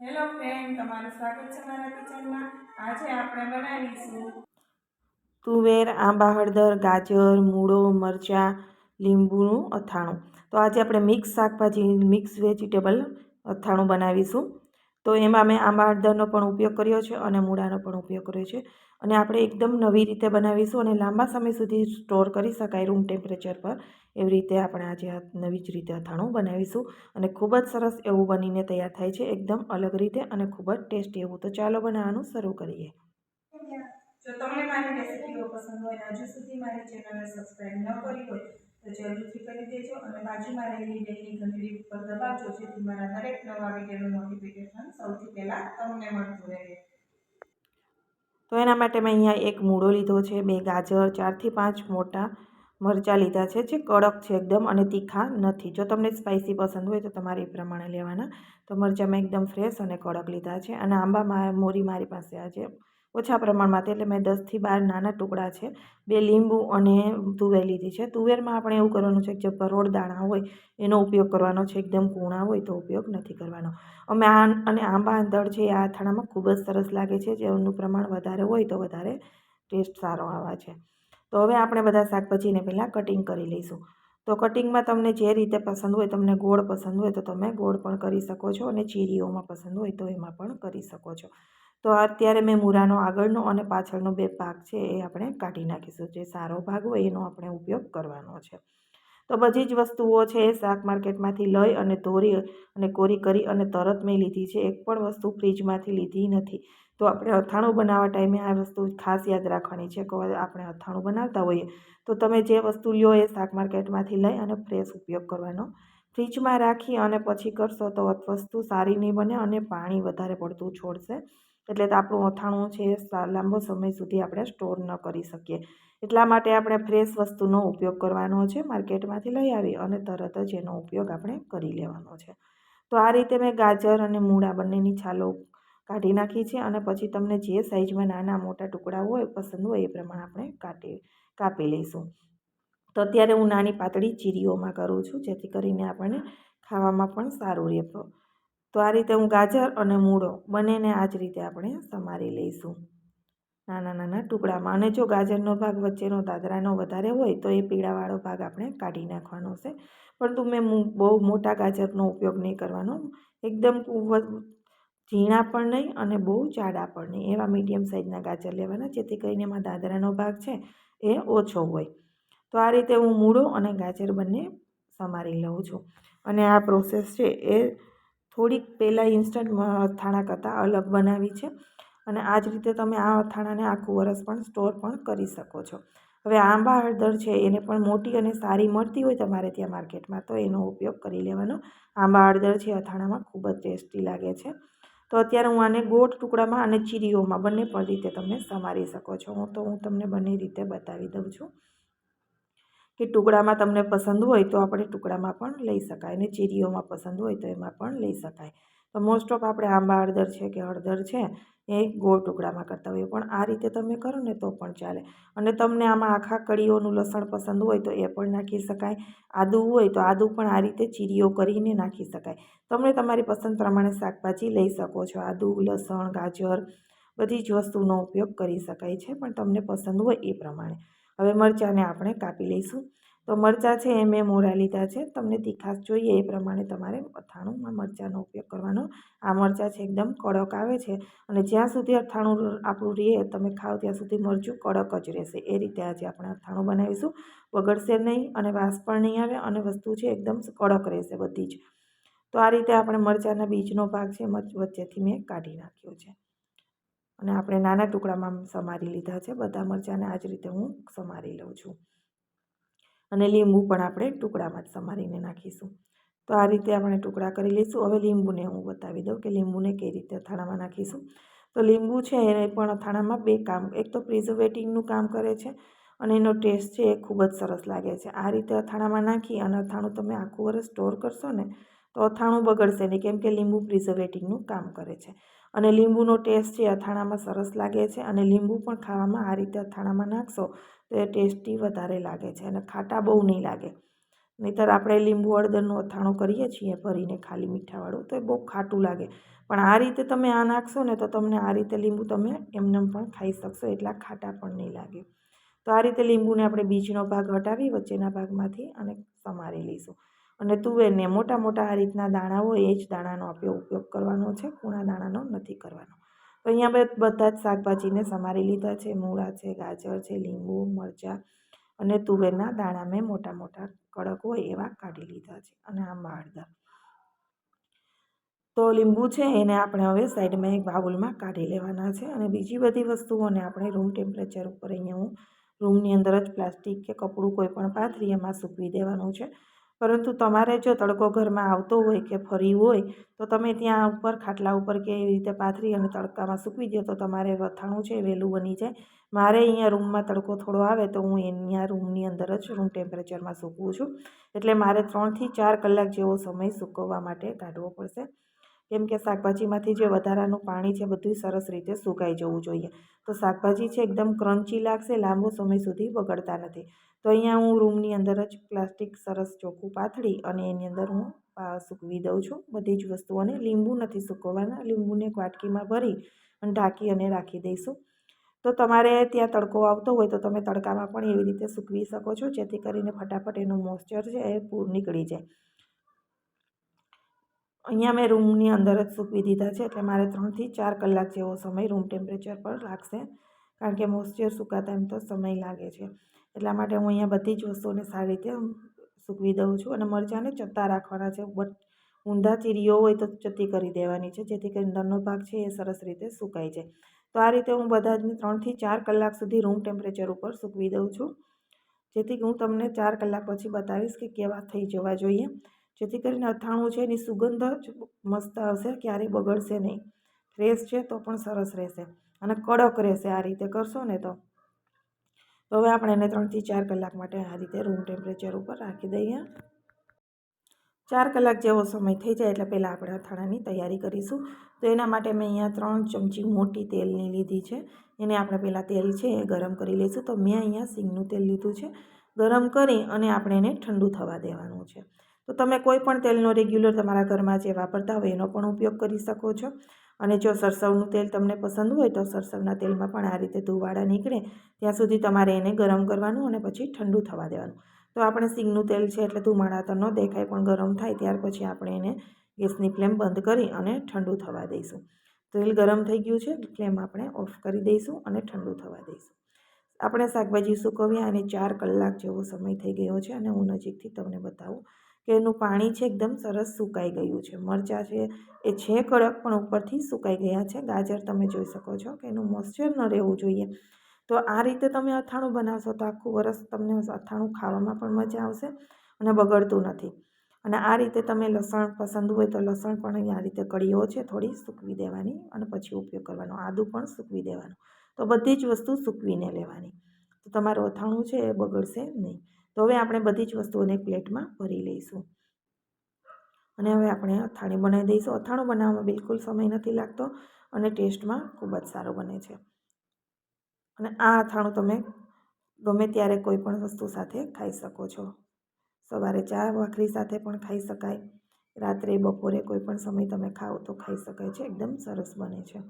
Hello friend તમારું સ્વાગત છે મારા કિચનમાં. આજે આપણે બનાવીશું તુવેર, આંબા, હળદર, ગાજર, મૂળો, મરચાં, લીંબુનું અથાણું. તો આજે આપણે મિક્સ શાકભાજી, મિક્સ વેજીટેબલ અથાણું બનાવીશું. તો એમાં મેં આંબા હળદરનો પણ ઉપયોગ કર્યો છે અને મૂળાનો પણ ઉપયોગ કર્યો છે. અને આપણે એકદમ નવી રીતે બનાવીશું અને લાંબા સમય સુધી સ્ટોર કરી શકાય રૂમ ટેમ્પરેચર પર. એવી રીતે આપણે આજે નવી જ રીતે અથાણું બનાવીશું અને ખૂબ જ સરસ એવું બનીને તૈયાર થાય છે. એકદમ અલગ રીતે અને ખૂબ જ ટેસ્ટી એવું. તો ચાલો બનાવવાનું શરૂ કરીએ. જો તમને મારી રેસિપીઓ પસંદ હોય હજુ સુધી મારી ચેનલને સબસ્ક્રાઈબ ન કરી હોય તો કરી દેજો અને બાજુમાં રહેલી બેલની ઘંટડી ઉપર દબાવજો, જેથી મારા દરેક નવા વિડીયોનું નોટિફિકેશન સૌથી પહેલાં તમને મળતું રહે. તો એના માટે મેં અહીંયા એક મૂળો લીધો છે, બે ગાજર, ચારથી પાંચ મોટા મરચાં લીધા છે, જે કડક છે એકદમ અને તીખા નથી. જો તમને સ્પાઇસી પસંદ હોય તો તમારે એ પ્રમાણે લેવાના. તો મરચાં મેં એકદમ ફ્રેશ અને કડક લીધા છે અને આંબા મોરી મારી પાસે આજે ઓછા પ્રમાણમાં હતી એટલે મેં દસથી બાર નાના ટુકડા છે, બે લીંબુ અને તુવેર લીધી છે. તુવેરમાં આપણે એવું કરવાનું છે કે જે પરોળ દાણા હોય, એનો ઉપયોગ કરવાનો છે. એકદમ કૂણા હોય તો ઉપયોગ નથી કરવાનો. અમે આ અને આંબા આંધળ છે એ આ અથાણામાં ખૂબ જ સરસ લાગે છે. જેનું પ્રમાણ વધારે હોય તો વધારે ટેસ્ટ સારો આવે છે. તો હવે આપણે બધા શાકભાજીને પહેલાં કટિંગ કરી લઈશું. તો કટિંગમાં તમને જે રીતે પસંદ હોય, તમને ગોળ પસંદ હોય તો તમે ગોળ પણ કરી શકો છો અને ચીરીઓમાં પસંદ હોય તો એમાં પણ કરી શકો છો. તો અત્યારે મેં મૂરાનો આગળનો અને પાછળનો બે ભાગ છે એ આપણે કાઢી નાખીશું. જે સારો ભાગ હોય એનો આપણે ઉપયોગ કરવાનો છે. તો બધી જ વસ્તુઓ છે એ શાક માર્કેટમાંથી લઈ અને ધોરી અને કોરી કરી અને તરત મેં લીધી છે. એક પણ વસ્તુ ફ્રીજમાંથી લીધી નથી. તો આપણે અથાણું બનાવવા ટાઈમે આ વસ્તુ ખાસ યાદ રાખવાની છે કે આપણે અથાણું બનાવતા હોઈએ. તો તમે જે વસ્તુ લ્યો એ શાક માર્કેટમાંથી લઈ અને ફ્રેશ ઉપયોગ કરવાનો. ફ્રીજમાં રાખી અને પછી કરશો તો વસ્તુ સારી નહીં બને અને પાણી વધારે પડતું છોડશે. એટલે તો આપણું અથાણું છે લાંબો સમય સુધી આપણે સ્ટોર ન કરી શકીએ. એટલા માટે આપણે ફ્રેશ વસ્તુનો ઉપયોગ કરવાનો છે માર્કેટમાંથી લઈ આવી અને તરત જ એનો ઉપયોગ આપણે કરી લેવાનો છે. તો આ રીતે મેં ગાજર અને મૂળા બંનેની છાલો કાઢી નાખી છે અને પછી તમને જે સાઇઝમાં નાના મોટા ટુકડા હોય, પસંદ હોય એ પ્રમાણે આપણે કાઢી, કાપી લઈશું. તો અત્યારે હું નાની પાતળી ચીરીઓમાં કરું છું જેથી કરીને આપણને ખાવામાં પણ સારું રહે તો આ રીતે હું ગાજર અને મૂળો બંનેને આ જ રીતે આપણે સમારી લઈશું. નાના નાના ટુકડામાં અને જો ગાજરનો ભાગ વચ્ચેનો દાદરાનો વધારે હોય તો એ પીળાવાળો ભાગ આપણે કાઢી નાખવાનો છે. પરંતુ મેં બહુ મોટા ગાજરનો ઉપયોગ નહીં કરવાનો. એકદમ ઝીણા પણ નહીં અને બહુ જાડા પણ નહીં. એવા મીડિયમ સાઇઝના ગાજર લેવાના જેથી કરીને એમાં દાદરાનો ભાગ છે એ ઓછો હોય. તો આ રીતે હું મૂળો અને ગાજર બંને સમારી લઉં છું. અને આ પ્રોસેસ છે એ થોડીક પહેલાં ઇન્સ્ટન્ટ અથાણાં કરતાં અલગ બનાવી છે. અને આ જ રીતે તમે આ અથાણાને આખું વરસ પણ સ્ટોર પણ કરી શકો છો. હવે આંબા હળદર છે, એને પણ મોટી અને સારી મળતી હોય તમારે ત્યાં માર્કેટમાં, તો એનો ઉપયોગ કરી લેવાનો. આંબા હળદર છે, અથાણામાં ખૂબ જ ટેસ્ટી લાગે છે. તો અત્યારે હું આને ગોટ ટુકડામાં અને ચીરીઓમાં બંને પણ રીતે તમે સમારી શકો છો. હું તો હું તમને બંને રીતે બતાવી દઉં છું. કે ટુકડામાં તમને પસંદ હોય તો આપણે ટુકડામાં પણ લઈ શકાય અને ચીરીઓમાં પસંદ હોય તો એમાં પણ લઈ શકાય. તો મોસ્ટ ઓફ આપણે આંબા, હળદર છે કે હળદર છે એ ગોળ ટુકડામાં કરતા હોઈએ. પણ આ રીતે તમે કરો ને તો પણ ચાલે. અને તમને આમાં આખા કળીઓનું લસણ પસંદ હોય તો એ પણ નાખી શકાય. આદું હોય તો આદું પણ આ રીતે ચીરીઓ કરીને નાખી શકાય. તમે તમારી પસંદ પ્રમાણે શાકભાજી લઈ શકો છો. આદું, લસણ, ગાજર બધી જ વસ્તુનો ઉપયોગ કરી શકાય છે, પણ તમને પસંદ હોય એ પ્રમાણે. હવે મરચાંને આપણે કાપી લઈશું. તો મરચાં છે એ મેં મોરા લીધા છે. તમને તીખાશ જોઈએ એ પ્રમાણે તમારે અથાણુંમાં મરચાંનો ઉપયોગ કરવાનો. આ મરચાં છે એકદમ કડક આવે છે અને જ્યાં સુધી અથાણું આપણું રહે, તમે ખાઓ ત્યાં સુધી મરચું કડક જ રહેશે. એ રીતે આજે આપણે અથાણું બનાવીશું. બગડશે નહીં અને વાસ પણ નહીં આવે અને વસ્તુ છે એકદમ કડક રહેશે બધી જ. તો આ રીતે આપણે મરચાંના બીજનો ભાગ છે વચ્ચેથી મેં કાઢી નાખ્યો છે. અને આપણે નાના ટુકડામાં સમારી લીધા છે. બધા મરચાંને આ જ રીતે હું સમારી લઉં છું. અને લીંબુ પણ આપણે ટુકડામાં જ સમારીને નાખીશું. તો આ રીતે આપણે ટુકડા કરી લઈશું. હવે લીંબુને હું બતાવી દઉં કે લીંબુને કઈ રીતે અથાણામાં નાખીશું. તો લીંબુ છે એ પણ અથાણામાં બે કામ, એક તો પ્રિઝર્વેટિંગનું કામ કરે છે અને એનો ટેસ્ટ છે એ ખૂબ જ સરસ લાગે છે. આ રીતે અથાણામાં નાખી અને અથાણું તમે આખું વર્ષ સ્ટોર કરશો ને તો અથાણું બગડશે નહીં, કેમ કે લીંબુ પ્રિઝર્વેટિવનું કામ કરે છે. અને લીંબુનો ટેસ્ટ છે અથાણામાં સરસ લાગે છે અને લીંબુ પણ ખાવામાં આ રીતે અથાણામાં નાખશો તો એ ટેસ્ટી વધારે લાગે છે અને ખાટા બહુ નહીં લાગે. નહીંતર આપણે લીંબુ હળદરનું અથાણું કરીએ છીએ ભરીને ખાલી મીઠાવાળું તો એ બહુ ખાટું લાગે. પણ આ રીતે તમે આ નાખશો ને તો તમને આ રીતે લીંબુ તમે એમને પણ ખાઈ શકશો, એટલા ખાટા પણ નહીં લાગે. તો આ રીતે લીંબુને આપણે બીજનો ભાગ હટાવી, વચ્ચેના ભાગમાંથી અને સમારી લઈશું. અને તુવેરને મોટા મોટા આ રીતના દાણા હોય એ જ દાણાનો આપણે ઉપયોગ કરવાનો છે, કૂણા દાણાનો નથી કરવાનો. તો અહીંયા બધા જ શાકભાજીને સમારી લીધા છે, મૂળા છે, ગાજર છે, લીંબુ, મરચાં અને તુવેરના દાણા મેં મોટા મોટા કડક હોય એવા કાઢી લીધા છે અને આ માળદા. તો લીંબુ છે એને આપણે હવે સાઈડમાં એક બાઉલમાં કાઢી લેવાના છે અને બીજી બધી વસ્તુઓને આપણે રૂમ ટેમ્પરેચર ઉપર અહીંયા હું રૂમની અંદર જ પ્લાસ્ટિક કે કપડું કોઈ પણ પાથરી એમાં સૂકવી દેવાનું છે. પરંતુ તમારે જો તડકો ઘરમાં આવતો હોય કે ફરી હોય, તો તમે ત્યાં ઉપર ખાટલા ઉપર કે એવી રીતે પાથરી અને તડકામાં સૂકવી દો તો તમારે વથાણું છે વહેલું બની જાય. મારે અહીંયા રૂમમાં તડકો થોડો આવે તો હું અહીંયા રૂમની અંદર જ રૂમ ટેમ્પરેચરમાં સૂકવું છું. એટલે મારે ત્રણથી ચાર કલાક જેવો સમય સૂકવવા માટે કાઢવો પડશે. કેમ કે શાકભાજીમાંથી જે વધારાનું પાણી છે બધું સરસ રીતે સુકાઈ જવું જોઈએ. તો શાકભાજી છે એકદમ ક્રન્ચી લાગશે, લાંબો સમય સુધી બગડતા નથી. તો અહીંયા હું રૂમની અંદર જ પ્લાસ્ટિક સરસ ચોખ્ખું પાથળી અને એની અંદર હું સૂકવી દઉં છું. બધી જ વસ્તુઓને લીંબુ નથી સૂકવવાના, લીંબુને એક વાટકીમાં ભરી અને ઢાંકી અને રાખી દઈશું. તો તમારે ત્યાં તડકો આવતો હોય તો તમે તડકામાં પણ એવી રીતે સૂકવી શકો છો, જેથી કરીને ફટાફટ એનું મોઇસ્ચર છે એ પૂર નીકળી જાય. અહીંયા મેં રૂમની અંદર જ સૂકવી દીધા છે એટલે મારે ત્રણથી ચાર કલાક જેવો સમય રૂમ ટેમ્પરેચર પર લાગશે. કારણ કે મોઇસ્ચર સુકાતા એમ તો સમય લાગે છે. એટલા માટે હું અહીંયા બધી જ વસ્તુઓને સારી રીતે સૂકવી દઉં છું અને મરચાંને ચત્તા રાખવાના છે. બટ ઊંધા ચીરીઓ હોય તો ચત્તી કરી દેવાની છે, જેથી કરી અંદરનો ભાગ છે એ સરસ રીતે સુકાઈ જાય. તો આ રીતે હું બધા જ ત્રણથી ચાર કલાક સુધી રૂમ ટેમ્પરેચર ઉપર સૂકવી દઉં છું. જેથી હું તમને ચાર કલાક પછી બતાવીશ કે કેવા થઈ જવા જોઈએ. જેથી કરીને અથાણું છે એની સુગંધ જ મસ્ત આવશે ક્યારેય બગડશે નહીં. ફ્રેશ છે તો પણ સરસ રહેશે અને કડક રહેશે આ રીતે કરશો ને તો. તો હવે આપણે એને ત્રણથી ચાર કલાક માટે આ રીતે રૂમ ટેમ્પરેચર ઉપર રાખી દઈએ. ચાર કલાક જેવો સમય થઈ જાય એટલે પહેલાં આપણે અથાણાની તૈયારી કરીશું. તો એના માટે મેં અહીંયા ત્રણ ચમચી મોટી તેલની લીધી છે. એને આપણે પહેલાં તેલ છે એ ગરમ કરી લઈશું. તો મેં અહીંયા સિંગનું તેલ લીધું છે. ગરમ કરી અને આપણે એને ઠંડુ થવા દેવાનું છે. તો તમે કોઈ પણ તેલનો રેગ્યુલર તમારા ઘરમાં જે વાપરતા હોય એનો પણ ઉપયોગ કરી શકો છો. અને જો સરસવનું તેલ તમને પસંદ હોય તો સરસવના તેલમાં પણ આ રીતે ધુવાડા નીકળે, ત્યાં સુધી તમારે એને ગરમ કરવાનું અને પછી ઠંડુ થવા દેવાનું. તો આપણે સિંગનું તેલ છે એટલે ધુમાડા તો ન દેખાય, પણ ગરમ થાય ત્યાર પછી આપણે એને ગેસની ફ્લેમ બંધ કરી અને ઠંડુ થવા દઈશું. તેલ ગરમ થઈ ગયું છે, ફ્લેમ આપણે ઓફ કરી દઈશું અને ઠંડુ થવા દઈશું. આપણે શાકભાજી સૂકવ્યા અને ચાર કલાક જેવો સમય થઈ ગયો છે અને હું નજીકથી તમને બતાવું કે એનું પાણી છે એકદમ સરસ સુકાઈ ગયું છે. મરચાં છે એ છે કડક, પણ ઉપરથી સુકાઈ ગયા છે. ગાજર તમે જોઈ શકો છો કે એનું મોઇસ્ચર ન રહેવું જોઈએ. તો આ રીતે તમે અથાણું બનાવશો તો આખું વરસ તમને અથાણું ખાવામાં પણ મજા આવશે અને બગડતું નથી. અને આ રીતે તમે લસણ પસંદ હોય તો લસણ પણ આ રીતે કળીઓ છે થોડી સૂકવી દેવાની અને પછી ઉપયોગ કરવાનો. આદું પણ સૂકવી દેવાનું. તો બધી જ વસ્તુ સૂકવીને લેવાની. તો તમારું અથાણું છે એ બગડશે નહીં. તો હવે આપણે બધી જ વસ્તુઓને પ્લેટમાં ભરી લઈશું. અને હવે આપણે અથાણું બનાવી દઈશું. અથાણું બનાવવામાં બિલકુલ સમય નથી લાગતો અને ટેસ્ટમાં ખૂબ જ સારો બને છે. અને આ અથાણું તમે ગમે ત્યારે કોઈ પણ વસ્તુ સાથે ખાઈ શકો છો. સવારે ચા ભાખરી સાથે પણ ખાઈ શકાય. રાત્રે, બપોરે કોઈ પણ સમય તમે ખાઓ તો ખાઈ શકાય છે. એકદમ સરસ બને છે.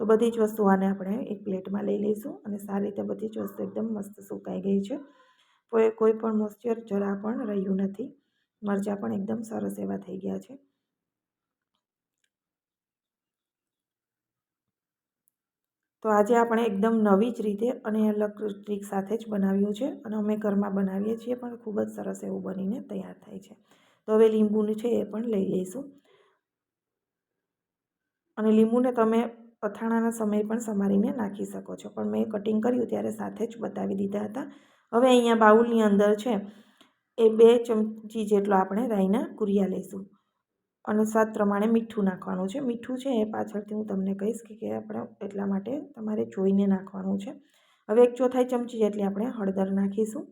તો બધી જ વસ્તુ આને આપણે એક પ્લેટમાં લઈ લઈશું અને સારી રીતે બધી જ વસ્તુ એકદમ મસ્ત સુકાઈ ગઈ છે. કોઈ પણ મોઇસ્ચર જરા પણ રહ્યું નથી. મરચાં પણ એકદમ સરસ એવા થઈ ગયા છે. તો આજે આપણે એકદમ નવી જ રીતે અને અલગ ટ્રીક સાથે જ બનાવ્યું છે અને અમે ઘરમાં બનાવીએ છીએ પણ ખૂબ જ સરસ એવું બનીને તૈયાર થાય છે. તો હવે લીંબુનું છે એ પણ લઈ લઈશું. અને લીંબુને તમે અથાણાના સમયે પણ સમારીને નાખી શકો છો. પણ મેં કટિંગ કર્યું ત્યારે સાથે જ બતાવી દીધા હતા. હવે અહીંયા બાઉલની અંદર છે, એ બે ચમચી જેટલો આપણે રાઈના કુરિયા લઈશું. અને સ્વાદ પ્રમાણે મીઠું નાખવાનું છે. મીઠું છે એ પાછળથી હું તમને કહીશ કે આપણે એટલા માટે તમારે જોઈને નાખવાનું છે. હવે એક ચોથાઈ ચમચી જેટલી આપણે હળદર નાખીશું.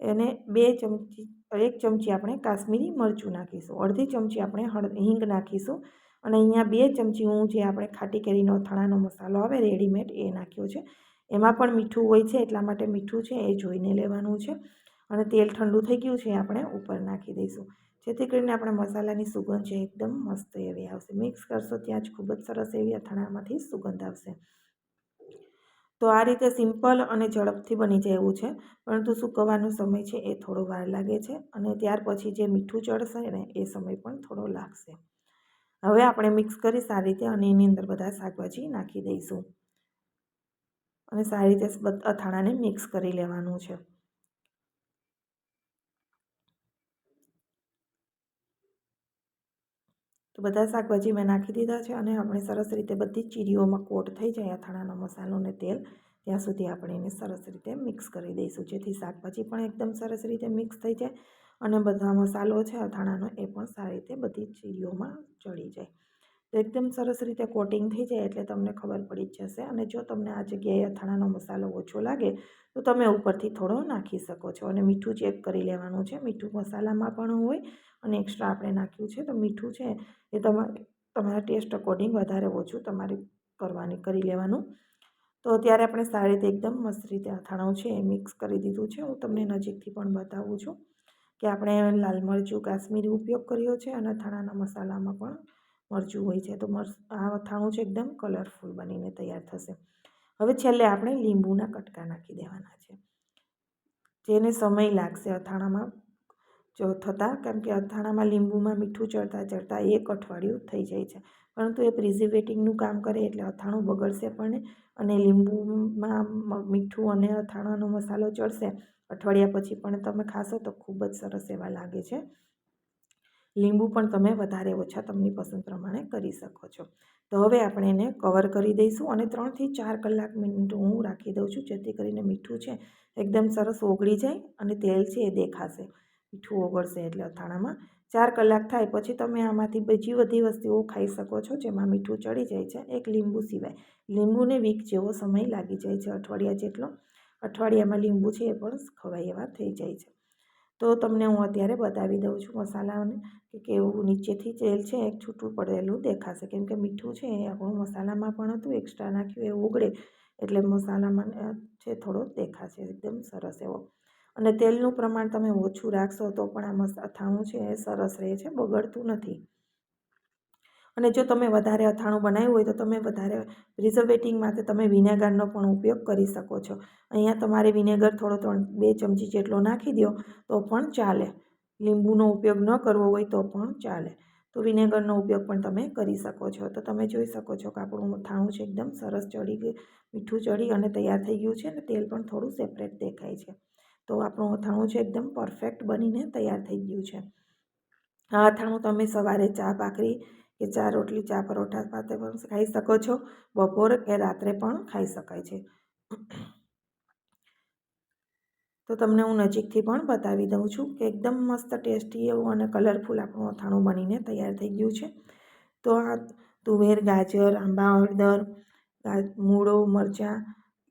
અને બે ચમચી, એક ચમચી આપણે કાશ્મીરી મરચું નાખીશું. અડધી ચમચી આપણે હળ, હિંગ નાખીશું. અને અહીંયા બે ચમચી હું જે આપણે ખાટી કેરીનો અથાણાનો મસાલો આવે રેડીમેડ, એ નાખ્યો છે. એમાં પણ મીઠું હોય છે, એટલા માટે મીઠું છે, એ જોઈને લેવાનું છે. અને તેલ ઠંડુ થઈ ગયું છે, આપણે ઉપર નાખી દઈશું. જેથી કરીને આપણે મસાલાની સુગંધ છે, એકદમ મસ્ત એવી આવશે. મિક્સ કરશો ત્યાં જ ખૂબ જ સરસ એવી અથાણામાંથી સુગંધ આવશે. તો આ રીતે સિમ્પલ અને ઝડપથી બની જાય એવું છે. પરંતુ સૂકવવાનો સમય છે, એ થોડો વાર લાગે છે અને ત્યાર પછી જે મીઠું ચડશે ને, એ સમય પણ થોડો લાગશે. હવે આપણે મિક્સ કરી સારી રીતે અને એની અંદર બધા શાકભાજી નાખી દઈશું. અને સારી રીતે અથાણાને મિક્સ કરી લેવાનું છે. તો બધા શાકભાજી મેં નાખી દીધા છે અને આપણે સરસ રીતે બધી ચીરીઓમાં કોટ થઈ જાય અથાણાનો મસાલો અને તેલ, ત્યાં સુધી આપણે એને સરસ રીતે મિક્સ કરી દઈશું. જેથી શાકભાજી પણ એકદમ સરસ રીતે મિક્સ થઈ જાય અને બધા મસાલો છે અથાણાનો એ પણ સારી રીતે બધી ચીરીઓમાં ચડી જાય. તો એકદમ સરસ રીતે કોટિંગ થઈ જાય એટલે તમને ખબર પડી જ જશે. અને જો તમને આ જગ્યાએ અથાણાનો મસાલો ઓછો લાગે, તો તમે ઉપરથી થોડો નાખી શકો છો. અને મીઠું ચેક કરી લેવાનું છે. મીઠું મસાલામાં પણ હોય અને એક્સ્ટ્રા આપણે નાખ્યું છે. તો મીઠું છે એ તમારે તમારા ટેસ્ટ અકોર્ડિંગ વધારે ઓછું તમારે કરવાની, કરી લેવાનું. તો અત્યારે આપણે સારી રીતે એકદમ મસ્ત રીતે અથાણું છે એ મિક્સ કરી દીધું છે. હું તમને નજીકથી પણ બતાવું છું કે આપણે લાલ મરચું, કાશ્મીરી ઉપયોગ કર્યો છે અને અથાણાના મસાલામાં પણ મરચું હોય છે, તો આ અથાણું છે એકદમ કલરફુલ બનીને તૈયાર થશે. હવે છેલ્લે આપણે લીંબુના કટકા નાખી દેવાના છે. જેને સમય લાગશે અથાણામાં જો થતાં, કેમ કે અથાણામાં લીંબુમાં મીઠું ચડતા ચડતા એક અઠવાડિયું થઈ જાય છે. પરંતુ એ પ્રિઝર્વેટિંગનું કામ કરે એટલે અથાણું બગડશે પણ અને લીંબુમાં મીઠું અને અથાણાનો મસાલો ચડશે. અઠવાડિયા પછી પણ તમે ખાશો તો ખૂબ જ સરસ એવા લાગે છે. લીંબુ પણ તમે વધારે ઓછા તમને પસંદ પ્રમાણે કરી શકો છો. તો હવે આપણે એને કવર કરી દઈશું અને ત્રણથી ચાર કલાક મિનિટ હું રાખી દઉં છું જેથી કરીને મીઠું છે એકદમ સરસ ઓગળી જાય અને તેલ છે એ દેખાશે. મીઠું ઓગળશે એટલે અથાણામાં. ચાર કલાક થાય પછી તમે આમાંથી બીજી બધી વસ્તુઓ ખાઈ શકો છો જેમાં મીઠું ચડી જાય છે એક લીંબુ સિવાય. લીંબુને વીક જેવો સમય લાગી જાય છે અઠવાડિયા જેટલો. અઠવાડિયામાં લીંબુ છે એ પણ ખવાય એવા થઈ જાય છે. તો તમને હું અત્યારે બતાવી દઉં છું મસાલાને કે કેવું નીચેથી તેલ છે એક છૂટું પડેલું દેખાશે. કેમ કે મીઠું છે એ આપણું મસાલામાં પણ હતું એક્સ્ટ્રા નાખ્યું, એ ઓગળે એટલે મસાલામાં છે થોડો દેખાશે એકદમ સરસ એવો. અને તેલનું પ્રમાણ તમે ઓછું રાખશો તો પણ આ મસ, અથાણું છે એ સરસ રહે છે, બગડતું નથી. અને જો તમે વધારે અથાણું બનાવ્યું હોય તો તમે વધારે પ્રિઝર્વેટિંગ માટે તમે વિનેગરનો પણ ઉપયોગ કરી શકો છો. અહીંયા તમારે વિનેગર થોડો ત્રણ, બે ચમચી જેટલો નાખી દો તો પણ ચાલે. લીંબુનો ઉપયોગ ન કરવો હોય તો પણ ચાલે. તો વિનેગરનો ઉપયોગ પણ તમે કરી શકો છો. તો તમે જોઈ શકો છો કે આપણું અથાણું છે એકદમ સરસ ચડી ગયું, મીઠું ચડી અને તૈયાર થઈ ગયું છે અને તેલ પણ થોડું સેપરેટ દેખાય છે. તો આપણું અથાણું છે એકદમ પરફેક્ટ બનીને તૈયાર થઈ ગયું છે. આ અથાણું તમે સવારે ચા, ભાખરી કે ચા રોટલી, ચા પરોઠા સાથે પણ ખાઈ શકો છો. બપોર કે રાત્રે પણ ખાઈ શકાય છે. તો તમને હું નજીકથી પણ બતાવી દઉં છું કે એકદમ મસ્ત, ટેસ્ટી એવું અને કલરફુલ આપણું અથાણું બનીને તૈયાર થઈ ગયું છે. તો આ તુવેર, ગાજર, આંબા, હળદર મૂળો, મરચાં,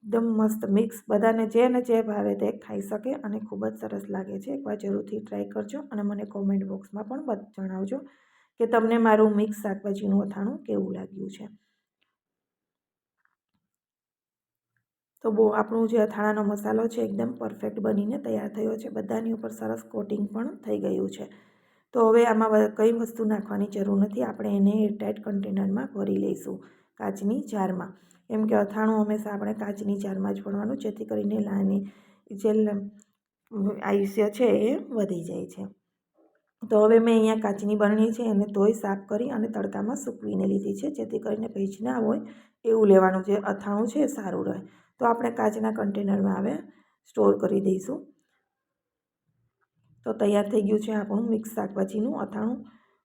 એકદમ મસ્ત મિક્સ બધાને જેને જે ભાવે તે ખાઈ શકે અને ખૂબ જ સરસ લાગે છે. એકવાર જરૂરથી ટ્રાય કરજો અને મને કોમેન્ટ બોક્સમાં પણ જણાવજો. કે તમને મારું મિક્સ શાકભાજીનું અથાણું કેવું લાગ્યું છે? તો બહુ આપણું જે અથાણાનો મસાલો છે એકદમ પરફેક્ટ બનીને તૈયાર થયો છે. બધાની ઉપર સરસ કોટિંગ પણ થઈ ગયું છે. તો હવે આમાં કઈ વસ્તુ નાખવાની જરૂર નથી. આપણે એને એરટાઇટ કન્ટેનરમાં ભરી લઈશું કાચની જારમાં. કેમ કે અથાણું હંમેશા આપણે કાચની જારમાં જ ભરવાનું, જેથી કરીને લાની, જે આયુષ્ય છે એ વધી જાય છે. તો હવે મેં અહીંયા કાચની બરણી છે એને ધોઈ, સાફ કરી અને તડકામાં સૂકવીને લીધી છે, જેથી કરીને ભેજ ના હોય એવું લેવાનું જે અથાણું છે એ સારું રહે. તો આપણે કાચના કન્ટેનરમાં હવે સ્ટોર કરી દઈશું. તો તૈયાર થઈ ગયું છે આપણું મિક્સ શાકભાજીનું અથાણું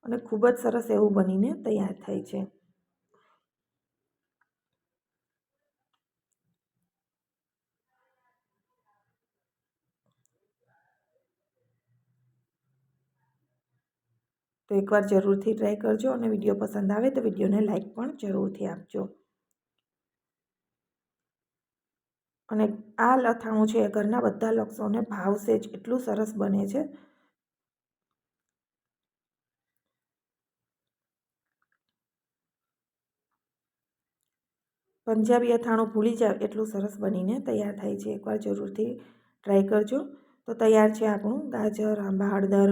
અને ખૂબ જ સરસ એવું બનીને તૈયાર થાય છે. તો એકવાર જરૂરથી ટ્રાય કરજો અને વીડિયો પસંદ આવે તો વિડીયોને લાઇક પણ જરૂરથી આપજો. અને આ લથાણું છે ઘરના બધા લક્ષોને ભાવશે જ, એટલું સરસ બને છે. પંજાબી અથાણું ભૂલી જાવ, એટલું સરસ બનીને તૈયાર થાય છે. એકવાર જરૂરથી ટ્રાય કરજો. તો તૈયાર છે આપણું ગાજર, આંબા, હળદર